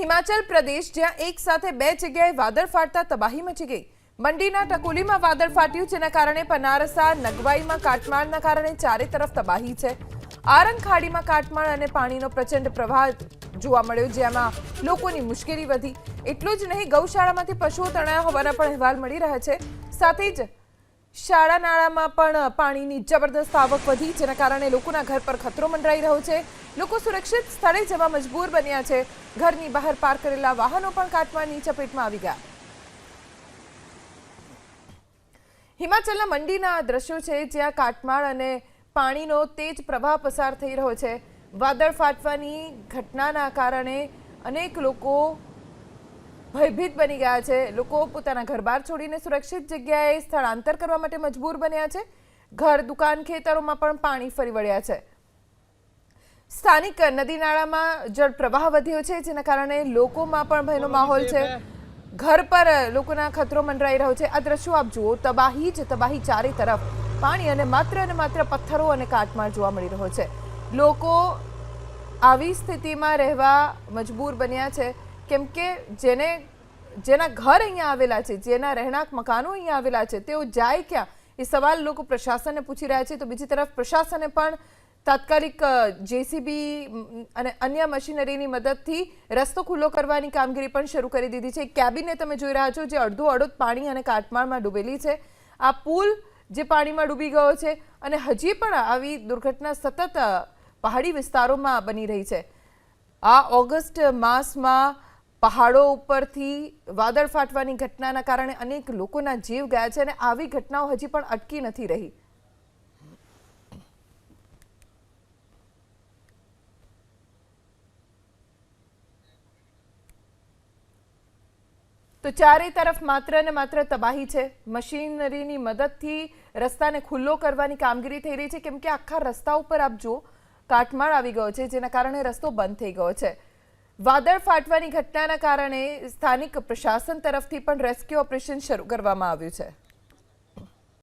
હિમાચલ પ્રદેશ, જ્યાં એક સાથે બે જગ્યાએ વાદળ ફાટતા તબાહી મચી ગઈ. મંડીના ટકોલીમાં વાદળ ફાટ્યું, જેના કારણે પનારસા, નગવાઈમાં કાટમાળના કારણે ચારે તરફ તબાહી છે. આરંગ ખાડીમાં કાટમાળ અને પાણીનો પ્રચંડ પ્રવાહ જોવા મળ્યો, જેમાં લોકોની મુશ્કેલી વધી. એટલું જ નહીં, ગૌશાળામાંથી પશુઓ તણાયા હોવાના પણ અહેવાલ મળી રહ્યા છે. સાથે જ શાળા નાળામાં પણ પાણીની જબરદસ્ત આવક વધી, જેના કારણે લોકોના ઘર પર ખતરો મંડરાઈ રહ્યો છે. લોકો સુરક્ષિત સ્થળે જવા મજબૂર બન્યા છે. ઘરની બહાર પાર્ક કરેલા વાહનો પણ કાટમાળની ચપેટમાં આવી ગયા. હિમાચલના મંડીના આ દ્રશ્યો છે, જ્યાં કાટમાળ અને પાણીનો તેજ પ્રવાહ પસાર થઈ રહ્યો છે. વાદળ ફાટવાની ઘટનાના કારણે અનેક લોકો ભયભીત બની ગયા છે. લોકો પોતાના ઘર બહાર છોડીને સુરક્ષિત જગ્યાએ સ્થળાંતર કરવા માટે મજબૂર બન્યા છે. ઘર દુકાન ખેતરોમાં પણ પાણી ફરી વળ્યા છે. સ્થાનિક નદી નાળામાં જળ પ્રવાહ વધ્યો છે જેના કારણે લોકોમાં પણ ભયનો માહોલ છે ઘર પર લોકોના ખતરો મંડરાઈ રહ્યો છે. આ દ્રશ્યો આપ જુઓ તબાહી જ તબાહી ચારે તરફ. પાણી અને માત્ર અને માત્ર પથ્થરો અને કાટમાળ જોવા મળી રહ્યો છે. લોકો આવી સ્થિતિમાં રહેવા મજબૂર બન્યા છે. કેમ કે જેને, જેના ઘર અહીંયા આવેલા છે, જેના રહેણાંક મકાનો અહીંયા આવેલા છે, તેઓ જાય ક્યાં? એ સવાલ લોકો પ્રશાસનને પૂછી રહ્યા છે. તો બીજી તરફ પ્રશાસને પણ તાત્કાલિક જેસીબી અને અન્ય મશીનરીની મદદથી રસ્તો ખુલ્લો કરવાની કામગીરી પણ શરૂ કરી દીધી છે. કેબિને તમે જોઈ રહ્યા છો જે અડધો અડધ પાણી અને કાટમાળમાં ડૂબેલી છે. આ પુલ જે પાણીમાં ડૂબી ગયો છે અને હજી પણ આવી દુર્ઘટના સતત પહાડી વિસ્તારોમાં બની રહી છે. આ ઓગસ્ટ માસમાં પહાડો ઉપરથી વાદળ ફાટવાની ઘટનાના કારણે અનેક લોકોના જીવ ગયા છે અને આવી ઘટનાઓ હજી પણ અટકી નથી રહી. તો ચારે તરફ માત્ર ને માત્ર તબાહી છે. મશીનરીની મદદથી રસ્તાને ખુલ્લો કરવાની કામગીરી થઈ રહી છે. કેમ કે આખા રસ્તા ઉપર આપ જો કાટમાળ આવી ગયો છે, જેના કારણે રસ્તો બંધ થઈ ગયો છે. વાદળ ફાટવાની ઘટનાના કારણે સ્થાનિક પ્રશાસન તરફથી પણ રેસ્ક્યુ ઓપરેશન શરૂ કરવામાં આવ્યું છે.